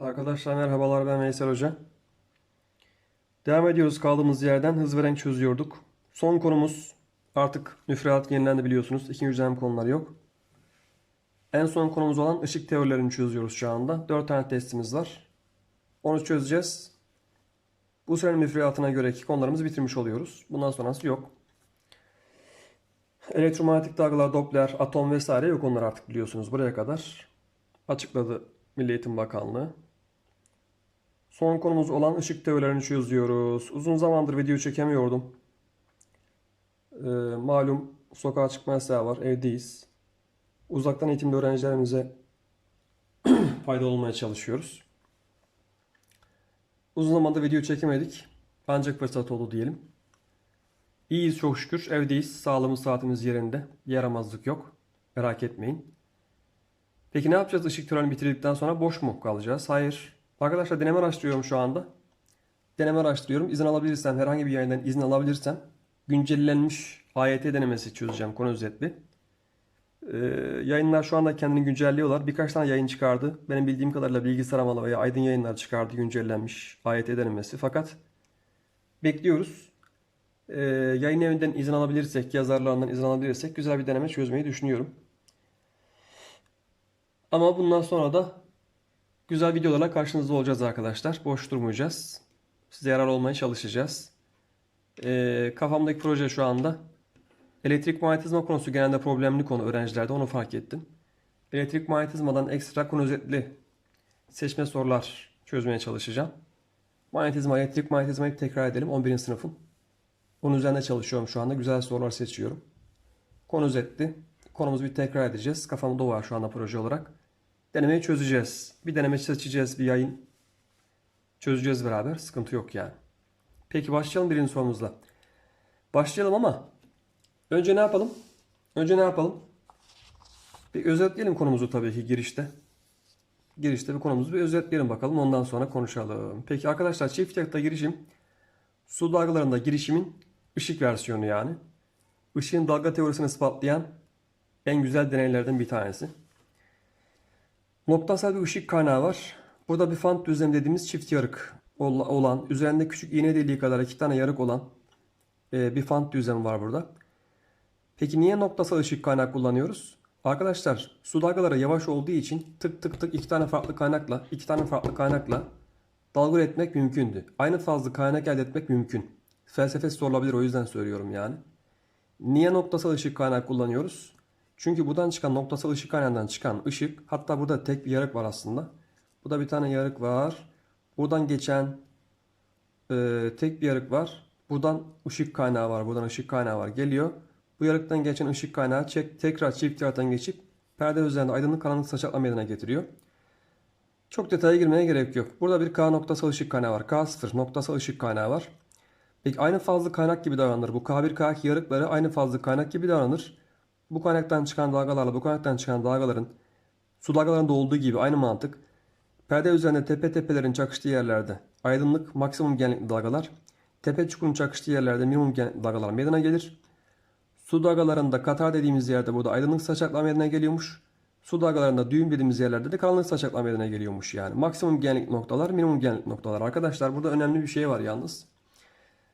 Arkadaşlar merhabalar ben Veysel Hoca. Devam ediyoruz kaldığımız yerden hız ve renk çözüyorduk. Son konumuz artık müfredat yenilendi biliyorsunuz. İkinci dönem konuları yok. En son konumuz olan ışık teorilerini çözüyoruz şu anda. 4 tane testimiz var. Onu çözeceğiz. Bu senenin müfredatına göreki konularımızı bitirmiş oluyoruz. Bundan sonrası yok. Elektromanyetik dalgalar, Doppler, atom vesaire yok onlar artık biliyorsunuz buraya kadar. Açıkladı Milli Eğitim Bakanlığı. Son konumuz olan ışık teorilerini çözüyoruz. Uzun zamandır video çekemiyordum. Ee, malum sokağa çıkma yasağı var, evdeyiz. Uzaktan eğitimde öğrencilerimize faydalı olmaya çalışıyoruz. Uzun zamandır video çekemedik. Ancak fırsat oldu diyelim. İyiyiz çok şükür. Evdeyiz. Sağlığımız saatimiz yerinde. Yaramazlık yok. Merak etmeyin. Peki ne yapacağız ışık törenini bitirdikten sonra boş mu kalacağız? Hayır. Arkadaşlar deneme araştırıyorum şu anda. Deneme araştırıyorum. İzin alabilirsem, herhangi bir yayından izin alabilirsem güncellenmiş AYT denemesi çözeceğim konu özetli. Ee, yayınlar şu anda kendini güncelliyorlar. Birkaç tane yayın çıkardı. Benim bildiğim kadarıyla Bilgisayar Amalı veya Aydın Yayınlar çıkardı güncellenmiş AYT denemesi. Fakat bekliyoruz. Ee, yayın evinden izin alabilirsek, yazarlarından izin alabilirsek güzel bir deneme çözmeyi düşünüyorum. Ama bundan sonra da güzel videolarla karşınızda olacağız arkadaşlar. Boş durmayacağız. Size yarar olmaya çalışacağız. Ee, kafamdaki proje şu anda elektrik manyetizma konusu genelde problemli konu öğrencilerde onu fark ettim. Elektrik manyetizmadan ekstra konu özetli seçme sorular çözmeye çalışacağım. Manyetizma, elektrik manyetizmayı tekrar edelim 11. sınıfın. Onun üzerine çalışıyorum şu anda. Güzel sorular seçiyorum. Konu özetli. Konumuzu bir tekrar edeceğiz. Kafamda o var şu anda proje olarak. Denemeyi çözeceğiz. Bir deneme seçeceğiz. Bir yayın çözeceğiz beraber. Sıkıntı yok yani. Peki başlayalım birinci sorumuzla. Başlayalım ama önce ne yapalım? Önce ne yapalım? Bir özetleyelim konumuzu tabii ki girişte. Girişte bir konumuzu bir özetleyelim bakalım. Ondan sonra konuşalım. Peki arkadaşlar çift yakıta girişim su dalgalarında girişimin ışık versiyonu yani. Işığın dalga teorisini ispatlayan en güzel deneylerden bir tanesi. Noktasal bir ışık kaynağı var. Burada bir fant düzlemi dediğimiz çift yarık olan, üzerinde küçük iğne deliği kadar iki tane yarık olan e, bir fant düzlemi var burada. Peki niye noktasal ışık kaynağı kullanıyoruz? Arkadaşlar su dalgaları yavaş olduğu için tık tık tık iki tane farklı kaynakla, iki tane farklı kaynakla dalga üretmek mümkündü. Aynı fazla kaynak elde etmek mümkün. Felsefesi sorulabilir o yüzden söylüyorum yani. Niye noktasal ışık kaynağı kullanıyoruz? Çünkü buradan çıkan noktasal ışık kaynağından çıkan ışık hatta burada tek bir yarık var aslında. Burada bir tane yarık var. Buradan geçen e, tek bir yarık var. Buradan ışık kaynağı var. Buradan ışık kaynağı var. Geliyor. Bu yarıktan geçen ışık kaynağı çek, tekrar çift yarıktan geçip perde üzerinde aydınlık karanlık saçakla meydana getiriyor. Çok detaya girmeye gerek yok. Burada bir K noktasal ışık kaynağı var. K0 noktasal ışık kaynağı var. Peki aynı fazla kaynak gibi davranır. Bu K1 K2 yarıkları aynı fazla kaynak gibi davranır. Bu kaynaktan çıkan dalgalarla bu kaynaktan çıkan dalgaların su dalgalarında olduğu gibi aynı mantık. Perde üzerinde tepe tepelerin çakıştığı yerlerde aydınlık maksimum genlikli dalgalar, tepe çukurun çakıştığı yerlerde minimum genlikli dalgalar meydana gelir. Su dalgalarında katar dediğimiz yerde burada aydınlık saçaklar meydana geliyormuş. Su dalgalarında düğüm dediğimiz yerlerde de karanlık saçaklar meydana geliyormuş yani. Maksimum genlik noktalar, minimum genlik noktalar. Arkadaşlar burada önemli bir şey var yalnız.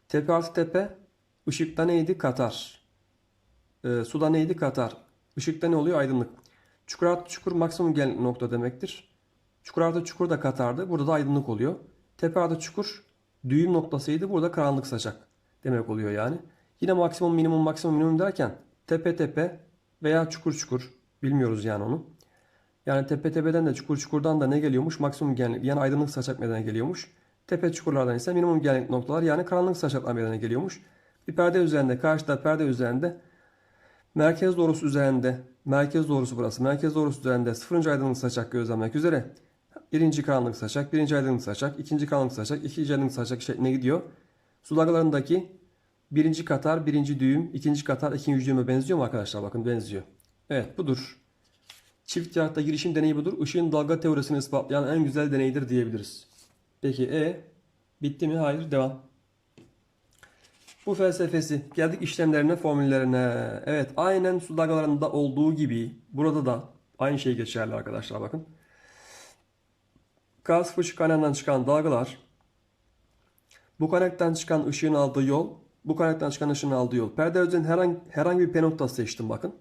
Tepe artı tepe ışıkta neydi? Katar. Ee, suda neydi? Katar. Işıkta ne oluyor? Aydınlık. Çukur artı çukur maksimum genlik nokta demektir. Çukur artı çukur da katardı. Burada da aydınlık oluyor. Tepe artı çukur düğüm noktasıydı. Burada karanlık saçak demek oluyor yani. Yine maksimum minimum maksimum minimum derken tepe tepe veya çukur çukur bilmiyoruz yani onu. Yani tepe tepeden de çukur çukurdan da ne geliyormuş? Maksimum genlik yani aydınlık saçak meydana geliyormuş. Tepe çukurlardan ise minimum genlik noktalar yani karanlık saçaklar meydana geliyormuş. Bir perde üzerinde karşıda perde üzerinde merkez doğrusu üzerinde merkez doğrusu burası merkez doğrusu üzerinde sıfırıncı aydınlık saçak gözlemlemek üzere birinci karanlık saçak, birinci aydınlık saçak, ikinci karanlık saçak, ikinci aydınlık saçak şeklinde gidiyor. Su dalgalarındaki birinci katar, birinci düğüm, ikinci katar, ikinci düğüme benziyor mu arkadaşlar? Bakın benziyor. Evet budur. Çift yarıkta girişim deneyi budur. Işığın dalga teorisini ispatlayan en güzel deneydir diyebiliriz. Peki E bitti mi? Hayır devam. Bu felsefesi. Geldik işlemlerine, formüllerine. Evet aynen su dalgalarında olduğu gibi burada da aynı şey geçerli arkadaşlar bakın. Gaz fışık kaynağından çıkan dalgalar bu kaynaktan çıkan ışığın aldığı yol, bu kaynaktan çıkan ışığın aldığı yol. Perde üzerinde herhangi, herhangi bir P noktası seçtim bakın.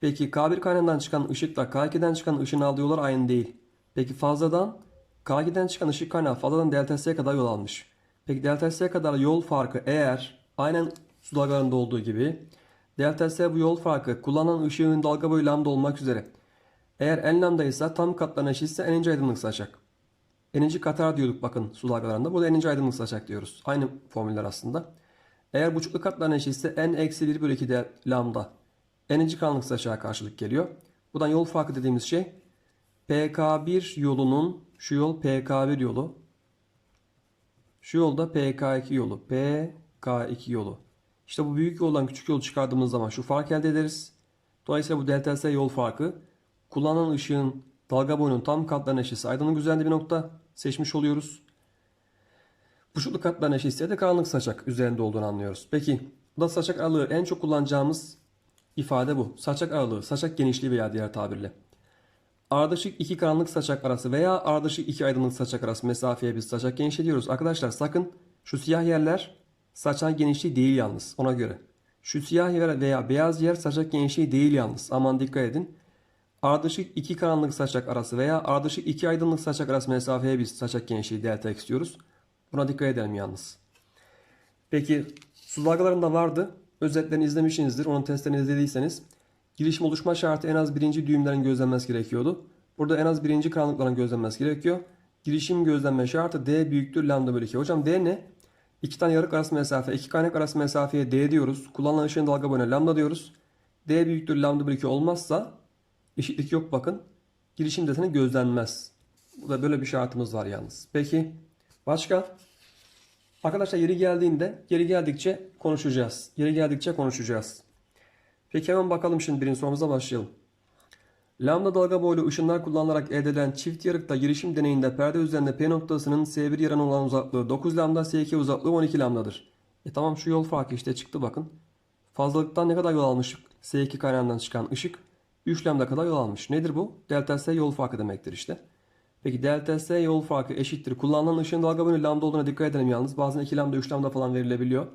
Peki K1 kaynağından çıkan ışıkla K2'den çıkan ışığın aldığı yollar aynı değil. Peki fazladan K2'den çıkan ışık kaynağı fazladan delta S'ye kadar yol almış. Peki delta S'ye kadar yol farkı eğer aynen su dalgalarında olduğu gibi delta S bu yol farkı kullanılan ışığın dalga boyu lambda olmak üzere eğer n lambda ise tam katlarına eşitse n'inci aydınlık saçak. N'inci katar diyorduk bakın su dalgalarında. Burada n'inci aydınlık saçak diyoruz. Aynı formüller aslında. Eğer buçuklu katlarına eşitse n eksi 1 bölü 2 de lambda. N'inci karanlık saçağa karşılık geliyor. Buradan yol farkı dediğimiz şey PK1 yolunun şu yol PK1 yolu. Şu yolda PK2 yolu. PK2 yolu. İşte bu büyük yoldan küçük yol çıkardığımız zaman şu fark elde ederiz. Dolayısıyla bu delta S yol farkı kullanılan ışığın dalga boyunun tam katlarına eşitse aydınlık üzerinde bir nokta seçmiş oluyoruz. Buçuklu katlarına eşitse de karanlık saçak üzerinde olduğunu anlıyoruz. Peki da saçak aralığı en çok kullanacağımız ifade bu. Saçak aralığı, saçak genişliği veya diğer tabirle. Ardışık iki karanlık saçak arası veya ardışık iki aydınlık saçak arası mesafeye biz saçak genişliği diyoruz. Arkadaşlar sakın şu siyah yerler saçak genişliği değil yalnız ona göre. Şu siyah yer veya beyaz yer saçak genişliği değil yalnız. Aman dikkat edin. Ardışık iki karanlık saçak arası veya ardışık iki aydınlık saçak arası mesafeye biz saçak genişliği delta x diyoruz. Buna dikkat edelim yalnız. Peki su dalgalarında vardı. Özetlerini izlemişsinizdir. Onun testlerini izlediyseniz. Girişim oluşma şartı en az birinci düğümlerin gözlenmesi gerekiyordu. Burada en az birinci karanlıkların gözlenmesi gerekiyor. Girişim gözlenme şartı D büyüktür lambda bölü 2. Hocam D ne? İki tane yarık arası mesafe, iki kaynak arası mesafeye D diyoruz. Kullanılan ışığın dalga boyuna lambda diyoruz. D büyüktür lambda bölü 2 olmazsa eşitlik yok bakın. Girişim deseni gözlenmez. Burada böyle bir şartımız var yalnız. Peki başka? Arkadaşlar yeri geldiğinde, yeri geldikçe konuşacağız. Yeri geldikçe konuşacağız. Peki hemen bakalım şimdi birinci sorumuza başlayalım. Lambda dalga boylu ışınlar kullanılarak elde edilen çift yarıkta girişim deneyinde perde üzerinde P noktasının S1 yaran olan uzaklığı 9 lambda, S2 uzaklığı 12 lambdadır. E tamam şu yol farkı işte çıktı bakın. Fazlalıktan ne kadar yol almış S2 kaynağından çıkan ışık? 3 lambda kadar yol almış. Nedir bu? Delta S yol farkı demektir işte. Peki delta S yol farkı eşittir. Kullanılan ışığın dalga boyu lambda olduğuna dikkat edelim yalnız. Bazen 2 lambda 3 lambda falan verilebiliyor.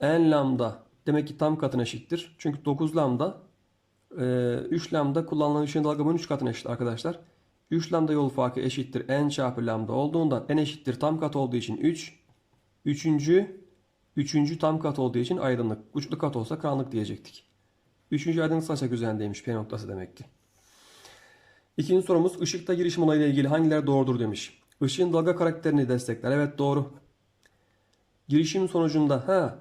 N lambda demek ki tam katına eşittir. Çünkü 9 lambda 3 lambda kullanılan ışığın dalga boyunun 3 katına eşit arkadaşlar. 3 lambda yol farkı eşittir n çarpı lambda olduğundan n eşittir tam kat olduğu için 3. Üçüncü, üçüncü tam kat olduğu için aydınlık. Uçlu kat olsa karanlık diyecektik. Üçüncü aydınlık saçak üzerindeymiş P noktası demek ki. İkinci sorumuz ışıkta girişim olayıyla ilgili hangileri doğrudur demiş. Işığın dalga karakterini destekler. Evet doğru. Girişim sonucunda ha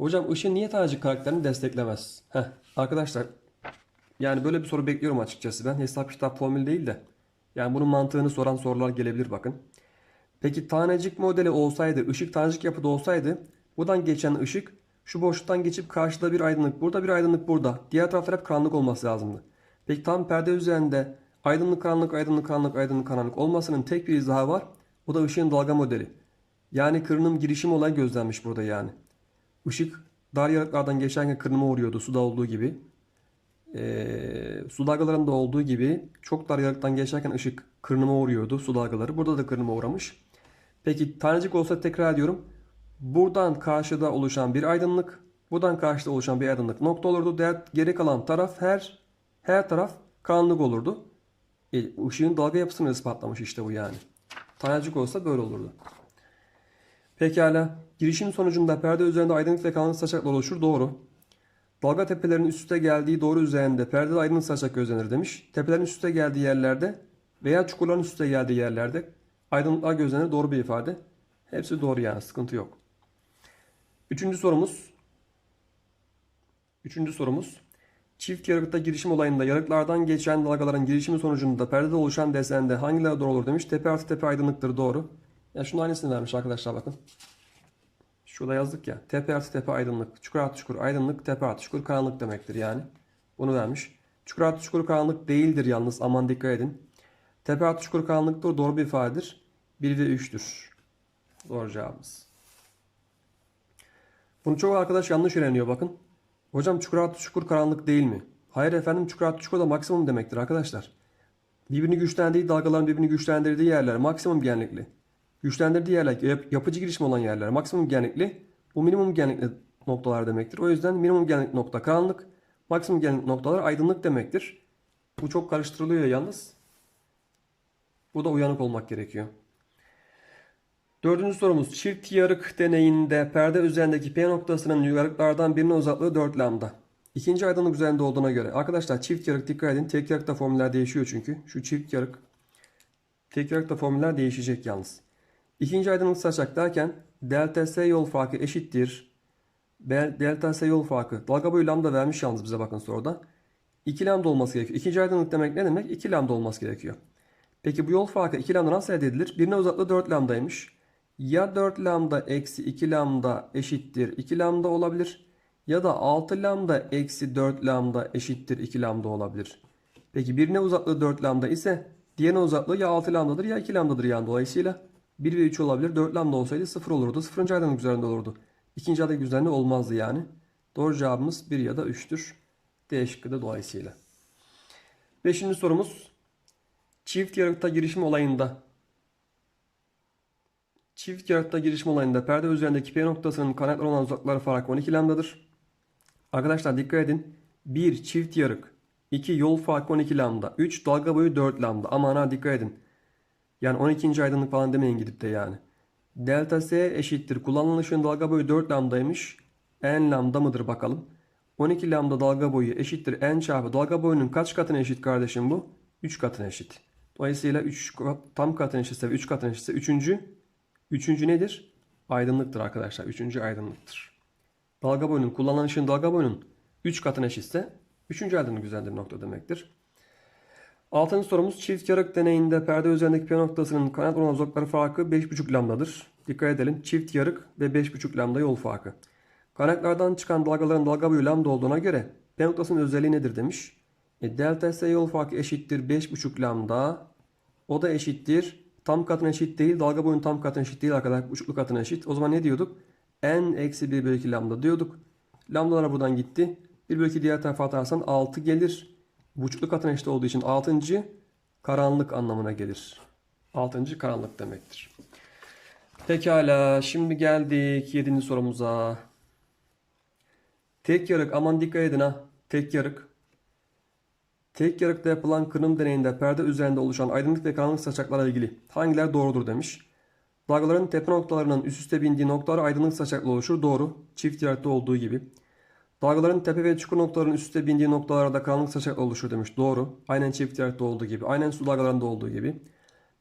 hocam ışığın niye tanecik karakterini desteklemez? Heh, arkadaşlar yani böyle bir soru bekliyorum açıkçası ben. Hesap kitap formül değil de. Yani bunun mantığını soran sorular gelebilir bakın. Peki tanecik modeli olsaydı, ışık tanecik yapıda olsaydı buradan geçen ışık şu boşluktan geçip karşıda bir aydınlık burada bir aydınlık burada. Diğer taraflar hep karanlık olması lazımdı. Peki tam perde üzerinde aydınlık karanlık aydınlık karanlık aydınlık karanlık olmasının tek bir izahı var. O da ışığın dalga modeli. Yani kırınım girişim olayı gözlenmiş burada yani. Işık dar yarıklardan geçerken kırınıma uğruyordu suda olduğu gibi. Ee, su dalgalarında olduğu gibi çok dar yarıktan geçerken ışık kırınıma uğruyordu su dalgaları. Burada da kırınıma uğramış. Peki tanecik olsa tekrar ediyorum. Buradan karşıda oluşan bir aydınlık, buradan karşıda oluşan bir aydınlık nokta olurdu. Diğer geri kalan taraf her her taraf karanlık olurdu. E, ışığın dalga yapısını ispatlamış işte bu yani. Tanecik olsa böyle olurdu. Pekala. Girişim sonucunda perde üzerinde aydınlık ve karanlık saçaklar oluşur. Doğru. Dalga tepelerinin üst üste geldiği doğru üzerinde perdede aydınlık saçak gözlenir demiş. Tepelerin üst üste geldiği yerlerde veya çukurların üst üste geldiği yerlerde aydınlıklar gözlenir. Doğru bir ifade. Hepsi doğru yani sıkıntı yok. Üçüncü sorumuz. Üçüncü sorumuz. Çift yarıkta girişim olayında yarıklardan geçen dalgaların girişimi sonucunda perdede oluşan desende hangileri doğru olur demiş. Tepe artı tepe aydınlıktır doğru. Ya şunun aynısını vermiş arkadaşlar bakın. Şurada yazdık ya. Tepe artı tepe aydınlık. Çukur artı çukur aydınlık. Tepe artı çukur karanlık demektir yani. Bunu vermiş. Çukur artı çukur karanlık değildir yalnız. Aman dikkat edin. Tepe artı çukur karanlıktır. Doğru bir ifadedir. 1 ve 3'tür. Doğru cevabımız. Bunu çok arkadaş yanlış öğreniyor bakın. Hocam çukur artı çukur karanlık değil mi? Hayır efendim çukur artı çukur da maksimum demektir arkadaşlar. birbirini güçlendirdiği dalgaların birbirini güçlendirdiği yerler maksimum genlikli. Güçlendirdiği yerler yap- yapıcı girişim olan yerler maksimum genlikli. Bu minimum genlikli noktalar demektir. O yüzden minimum genlik nokta karanlık, maksimum genlik noktalar aydınlık demektir. Bu çok karıştırılıyor yalnız. Bu da uyanık olmak gerekiyor. Dördüncü sorumuz. Çift yarık deneyinde perde üzerindeki P noktasının yarıklardan birinin uzaklığı 4 lambda. İkinci aydınlık üzerinde olduğuna göre. Arkadaşlar çift yarık dikkat edin. Tek yarıkta formüller değişiyor çünkü. Şu çift yarık. Tek yarıkta formüller değişecek yalnız. İkinci aydınlık saçak derken delta S yol farkı eşittir. Delta S yol farkı. Dalga boyu lambda vermiş yalnız bize bakın soruda. 2 lambda olması gerekiyor. İkinci aydınlık demek ne demek? 2 lambda olması gerekiyor. Peki bu yol farkı 2 lambda nasıl elde edilir? Birine uzaklığı 4 lambdaymış. Ya 4 lambda eksi 2 lambda eşittir 2 lambda olabilir. Ya da 6 lambda eksi 4 lambda eşittir 2 lambda olabilir. Peki birine uzaklığı 4 lambda ise diğerine uzaklığı ya 6 lambdadır ya 2 lambdadır yani dolayısıyla 1 ve 3 olabilir. 4 lambda olsaydı 0 olurdu. 0. aydınlık üzerinde olurdu. İkinci aydınlık üzerinde olmazdı yani. Doğru cevabımız 1 ya da 3'tür. D şıkkı da dolayısıyla. Beşinci sorumuz. Çift yarıkta girişim olayında Çift yarıkta girişim olayında perde üzerindeki P noktasının kaynakları olan uzaklıkları farkı 12 lambdadır. Arkadaşlar dikkat edin. 1 çift yarık, 2 yol farkı 12 lambda, 3 dalga boyu 4 lambda. Aman ha dikkat edin. Yani 12. aydınlık falan demeyin gidip de yani. Delta S eşittir. Kullanılan ışığın dalga boyu 4 lambdaymış. N lambda mıdır bakalım. 12 lambda dalga boyu eşittir n çarpı dalga boyunun kaç katına eşit kardeşim bu? 3 katına eşit. Dolayısıyla 3 tam katına eşitse ve 3 katına eşitse 3. Üçüncü nedir? Aydınlıktır arkadaşlar. Üçüncü aydınlıktır. Dalga boyunun kullanılan ışığın dalga boyunun 3 katına eşitse 3. aydınlık üzerindir nokta demektir. Altıncı sorumuz çift yarık deneyinde perde üzerindeki P noktasının kanat olan uzaklıkları farkı 5,5 lambdadır. Dikkat edelim. Çift yarık ve 5,5 lambda yol farkı. Kaynaklardan çıkan dalgaların dalga boyu lambda olduğuna göre P noktasının özelliği nedir demiş. E, delta S yol farkı eşittir 5,5 lambda. O da eşittir. Tam katına eşit değil. Dalga boyunun tam katına eşit değil arkadaşlar. Buçuklu katına eşit. O zaman ne diyorduk? N eksi 1 bölü 2 lambda diyorduk. Lambdalar buradan gitti. 1 bölü 2 diğer tarafa atarsan 6 gelir. Buçuklu katına eşit olduğu için 6. karanlık anlamına gelir. 6. karanlık demektir. Pekala şimdi geldik 7. sorumuza. Tek yarık aman dikkat edin ha. Tek yarık. Tek yarıkta yapılan kırım deneyinde perde üzerinde oluşan aydınlık ve karanlık saçaklarla ilgili hangiler doğrudur demiş. Dalgaların tepe noktalarının üst üste bindiği noktalar aydınlık saçakla oluşur. Doğru. Çift yarıkta olduğu gibi. Dalgaların tepe ve çukur noktaların üst üste bindiği noktalarda karanlık saçakla oluşur demiş. Doğru. Aynen çift yarıkta olduğu gibi. Aynen su dalgalarında olduğu gibi.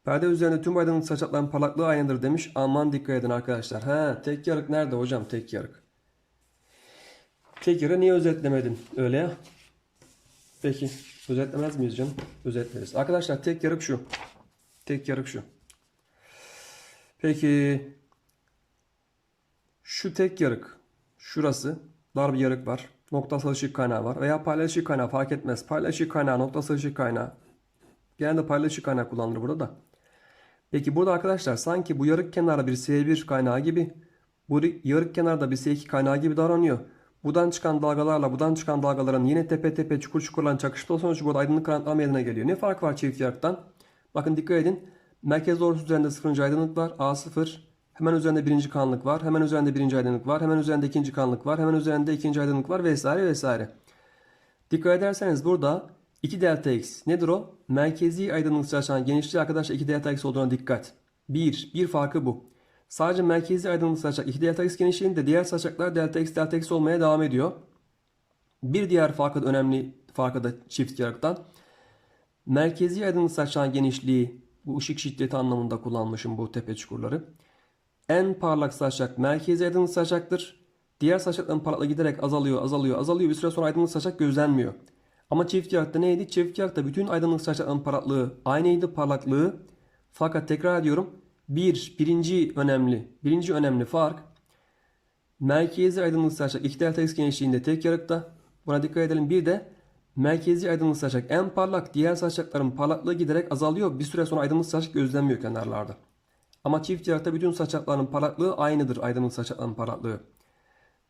Perde üzerinde tüm aydınlık saçakların parlaklığı aynıdır demiş. Aman dikkat edin arkadaşlar. Ha, tek yarık nerede hocam tek yarık? Tek yarı niye özetlemedin öyle ya? Peki özetlemez miyiz canım? Özetleriz. Arkadaşlar tek yarık şu. Tek yarık şu. Peki şu tek yarık şurası dar bir yarık var. Noktasal ışık kaynağı var. Veya paylaşık kaynağı fark etmez. Paylaşık kaynağı, noktasal ışık kaynağı. Genelde paylaşık kaynağı kullanılır burada da. Peki burada arkadaşlar sanki bu yarık kenarda bir S1 kaynağı gibi bu yarık kenarda bir S2 kaynağı gibi davranıyor. Buradan çıkan dalgalarla buradan çıkan dalgaların yine tepe tepe çukur çukurlan çakıştığı sonucu burada aydınlık karanlıklar meydana geliyor. Ne fark var çift yarıktan? Bakın dikkat edin. Merkez doğrusu üzerinde sıfırıncı aydınlık var. A0. Hemen üzerinde birinci karanlık var. Hemen üzerinde birinci aydınlık var. Hemen üzerinde ikinci karanlık var. Hemen üzerinde ikinci aydınlık var vesaire vesaire. Dikkat ederseniz burada 2 delta x nedir o? Merkezi aydınlık saçan genişliği arkadaşlar 2 delta x olduğuna dikkat. 1. Bir farkı bu. Sadece merkezi aydınlık saçak 2 delta x genişliğinde diğer saçaklar delta x delta x olmaya devam ediyor. Bir diğer farkı da önemli farkı da çift yarıktan. Merkezi aydınlık saçan genişliği bu ışık şiddeti anlamında kullanmışım bu tepe çukurları. En parlak saçak merkezi aydınlık saçaktır. Diğer saçakların parlaklığı giderek azalıyor, azalıyor, azalıyor. Bir süre sonra aydınlık saçak gözlenmiyor. Ama çift yarıkta neydi? Çift yarıkta bütün aydınlık saçakların parlaklığı aynıydı parlaklığı. Fakat tekrar ediyorum. Bir, birinci önemli, birinci önemli fark merkezi aydınlık saçak 2 delta x genişliğinde tek yarıkta. Buna dikkat edelim. Bir de merkezi aydınlık saçak en parlak diğer saçakların parlaklığı giderek azalıyor. Bir süre sonra aydınlık saçak gözlenmiyor kenarlarda. Ama çift yarıkta bütün saçakların parlaklığı aynıdır aydınlık saçakların parlaklığı.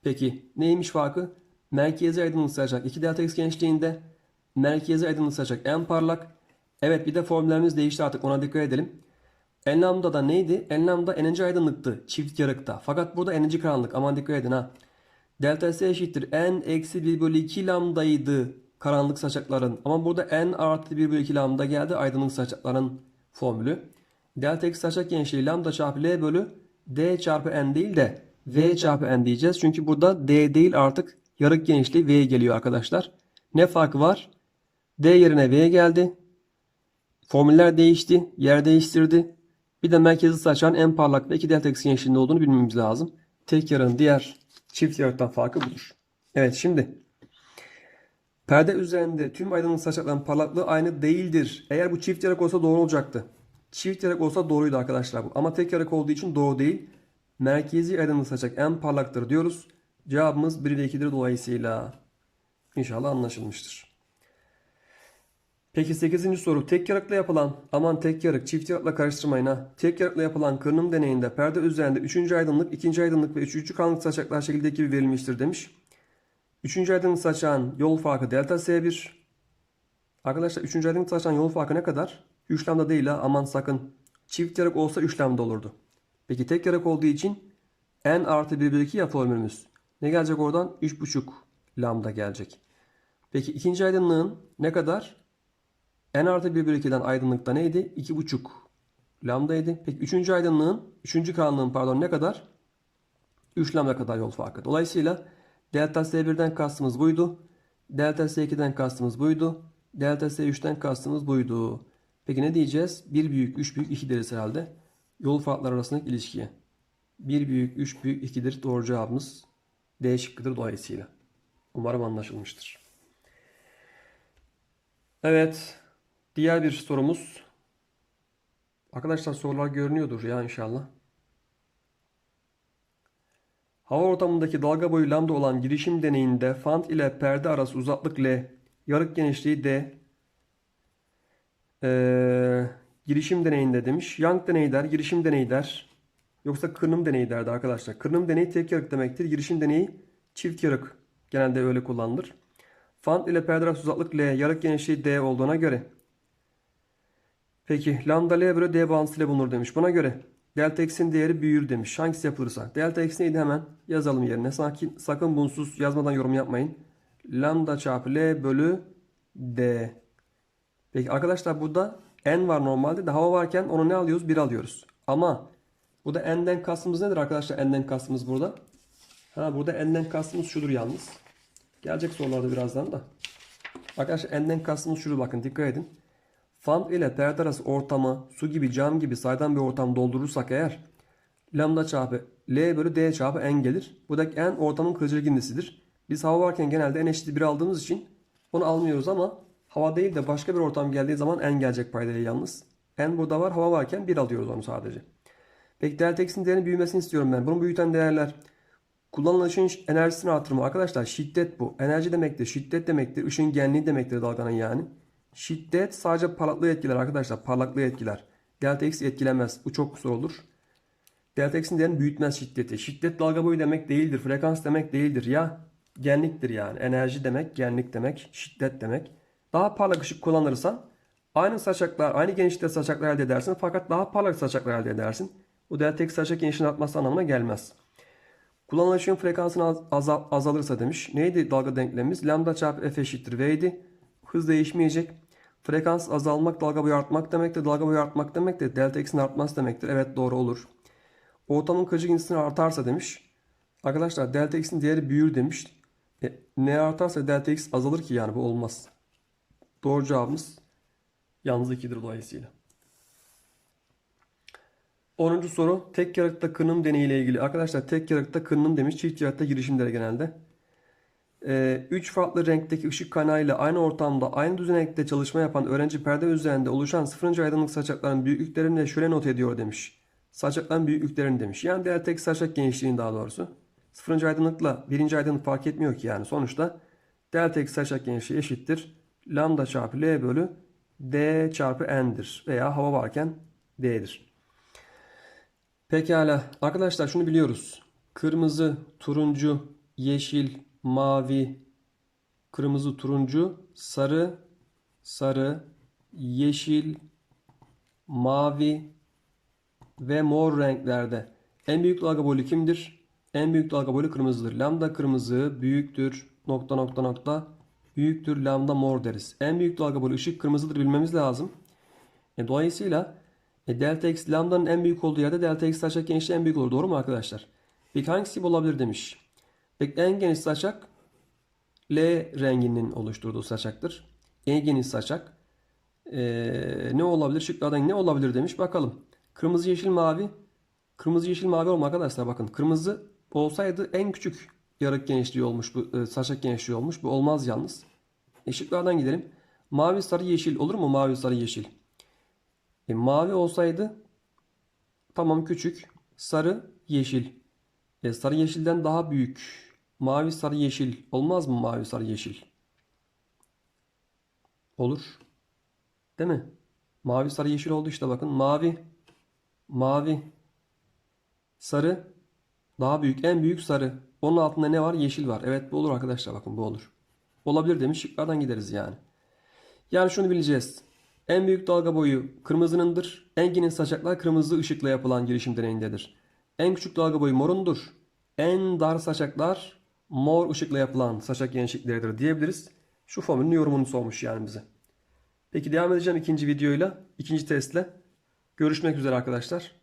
Peki neymiş farkı? Merkezi aydınlık saçak 2 delta x genişliğinde merkezi aydınlık saçak en parlak Evet bir de formüllerimiz değişti artık ona dikkat edelim. En lambda da neydi? En lambda enerji aydınlıktı çift yarıkta. Fakat burada enerji karanlık. Aman dikkat edin ha. Delta S eşittir n eksi 1 bölü 2 lambdaydı karanlık saçakların. Ama burada n artı 1 bölü 2 lambda geldi aydınlık saçakların formülü. Delta x saçak genişliği lambda çarpı l bölü d çarpı n değil de v çarpı n diyeceğiz. Çünkü burada d değil artık yarık genişliği v geliyor arkadaşlar. Ne farkı var? d yerine v geldi. Formüller değişti. Yer değiştirdi. Bir de merkezi saçan en parlak ve 2 delta x genişliğinde olduğunu bilmemiz lazım. Tek yarığın diğer çift yarıktan farkı budur. Evet şimdi perde üzerinde tüm aydınlık saçakların parlaklığı aynı değildir. Eğer bu çift yarık olsa doğru olacaktı. Çift yarık olsa doğruydu arkadaşlar bu. Ama tek yarık olduğu için doğru değil. Merkezi aydınlık saçak en parlaktır diyoruz. Cevabımız 1 ile 2'dir dolayısıyla. İnşallah anlaşılmıştır. Peki 8. soru. Tek yarıkla yapılan, aman tek yarık, çift yarıkla karıştırmayın ha. Tek yarıkla yapılan kırınım deneyinde perde üzerinde 3. aydınlık, 2. aydınlık ve 3. karanlık saçaklar şekildeki gibi verilmiştir demiş. 3. aydınlık saçağın yol farkı delta S1. Arkadaşlar 3. aydınlık saçağın yol farkı ne kadar? 3 lambda değil ha aman sakın. Çift yarık olsa 3 lambda olurdu. Peki tek yarık olduğu için n artı 1 bölü 2 ya formülümüz. Ne gelecek oradan? 3,5 lambda gelecek. Peki ikinci aydınlığın ne kadar? n artı 1 bölü 2'den aydınlıkta neydi? 2,5 lambdaydı. Peki üçüncü aydınlığın, üçüncü karanlığın pardon ne kadar? 3 lambda kadar yol farkı. Dolayısıyla delta S1'den kastımız buydu. Delta S2'den kastımız buydu. Delta S3'ten kastımız buydu. Peki ne diyeceğiz? 1 büyük, 3 büyük, 2 deriz herhalde. Yol farkları arasındaki ilişkiye. 1 büyük, 3 büyük, 2'dir. Doğru cevabımız D şıkkıdır dolayısıyla. Umarım anlaşılmıştır. Evet. Diğer bir sorumuz. Arkadaşlar sorular görünüyordur ya inşallah. Hava ortamındaki dalga boyu lambda olan girişim deneyinde fant ile perde arası uzaklık L, yarık genişliği D. Ee, girişim deneyinde demiş. Young deneyi der, girişim deneyi der. Yoksa kırnım deneyi derdi arkadaşlar. Kırnım deneyi tek yarık demektir. Girişim deneyi çift yarık. Genelde öyle kullanılır. Fant ile perde arası uzaklık L, yarık genişliği D olduğuna göre. Peki lambda L bölü D bağıntısıyla bulunur demiş. Buna göre delta x'in değeri büyür demiş. Hangisi yapılırsa. Delta x neydi hemen yazalım yerine. Sakin, sakın bunsuz yazmadan yorum yapmayın. Lambda çarpı L bölü D. Peki arkadaşlar burada n var normalde de hava varken onu ne alıyoruz? 1 alıyoruz. Ama bu da n'den kastımız nedir arkadaşlar? N'den kastımız burada. Ha burada n'den kastımız şudur yalnız. Gelecek sorularda birazdan da. Arkadaşlar n'den kastımız şudur bakın dikkat edin. Fan ile perde arası ortamı su gibi cam gibi saydam bir ortam doldurursak eğer lambda çarpı L bölü D çarpı N gelir. Buradaki N ortamın kırıcılık indisidir. Biz hava varken genelde N eşittir 1 aldığımız için onu almıyoruz ama hava değil de başka bir ortam geldiği zaman N gelecek paydaya yalnız. N burada var hava varken 1 alıyoruz onu sadece. Peki delta x'in değerinin büyümesini istiyorum ben. Bunu büyüten değerler kullanılan ışığın enerjisini artırma. Arkadaşlar şiddet bu. Enerji demektir. Şiddet demektir. Işığın genliği demektir dalganın yani. Şiddet sadece parlaklığı etkiler arkadaşlar. Parlaklığı etkiler. Delta x etkilemez. Bu çok kısa olur. Delta x'in değerini büyütmez şiddeti. Şiddet dalga boyu demek değildir. Frekans demek değildir. Ya genliktir yani. Enerji demek, genlik demek, şiddet demek. Daha parlak ışık kullanırsan aynı saçaklar, aynı genişlikte saçaklar elde edersin. Fakat daha parlak saçaklar elde edersin. Bu delta x saçak genişliğinin artması anlamına gelmez. Kullanılan ışığın frekansını az, azal, azalırsa demiş. Neydi dalga denklemimiz? Lambda çarpı f eşittir v idi. Hız değişmeyecek. Frekans azalmak dalga boyu artmak demektir. Dalga boyu artmak demektir. Delta x'in artması demektir. Evet doğru olur. Ortamın kırıcı indisini artarsa demiş. Arkadaşlar delta x'in değeri büyür demiş. E, ne artarsa delta x azalır ki yani bu olmaz. Doğru cevabımız yalnız 2'dir dolayısıyla. 10. soru tek yarıkta kırınım deneyi ile ilgili. Arkadaşlar tek yarıkta kırınım demiş. Çift yarıkta girişim der genelde. 3 ee, farklı renkteki ışık kaynağıyla aynı ortamda aynı düzenekte çalışma yapan öğrenci perde üzerinde oluşan sıfırıncı aydınlık saçakların büyüklüklerini şöyle not ediyor demiş. Saçakların büyüklüklerini demiş. Yani diğer tek saçak genişliğini daha doğrusu. Sıfırıncı aydınlıkla birinci aydınlık fark etmiyor ki yani. Sonuçta delta x saçak genişliği eşittir. Lambda çarpı L bölü D çarpı N'dir. Veya hava varken D'dir. Pekala. Arkadaşlar şunu biliyoruz. Kırmızı, turuncu, yeşil, mavi, kırmızı, turuncu, sarı, sarı, yeşil, mavi ve mor renklerde. En büyük dalga boyu kimdir? En büyük dalga boyu kırmızıdır. Lambda kırmızı büyüktür nokta nokta nokta büyüktür lambda mor deriz. En büyük dalga boyu ışık kırmızıdır bilmemiz lazım. E, dolayısıyla e, delta x lambdanın en büyük olduğu yerde delta x saçak genişliği en büyük olur. Doğru mu arkadaşlar? Peki hangisi olabilir demiş. Peki en geniş saçak L renginin oluşturduğu saçaktır. En geniş saçak e, ne olabilir? Şıklardan ne olabilir demiş. Bakalım. Kırmızı, yeşil, mavi. Kırmızı, yeşil, mavi olma arkadaşlar. Bakın kırmızı olsaydı en küçük yarık genişliği olmuş. Bu e, saçak genişliği olmuş. Bu olmaz yalnız. E, gidelim. Mavi, sarı, yeşil olur mu? Mavi, sarı, yeşil. E, mavi olsaydı tamam küçük. Sarı, yeşil. E, sarı yeşilden daha büyük. Mavi, sarı, yeşil. Olmaz mı mavi, sarı, yeşil? Olur. Değil mi? Mavi, sarı, yeşil oldu işte bakın. Mavi, mavi, sarı, daha büyük. En büyük sarı. Onun altında ne var? Yeşil var. Evet bu olur arkadaşlar bakın bu olur. Olabilir demiş. Şıklardan gideriz yani. Yani şunu bileceğiz. En büyük dalga boyu kırmızınındır. En geniş saçaklar kırmızı ışıkla yapılan girişim deneyindedir. En küçük dalga boyu morundur. En dar saçaklar mor ışıkla yapılan saçak genişlikleridir diyebiliriz. Şu formülün yorumunu sormuş yani bize. Peki devam edeceğim ikinci videoyla, ikinci testle. Görüşmek üzere arkadaşlar.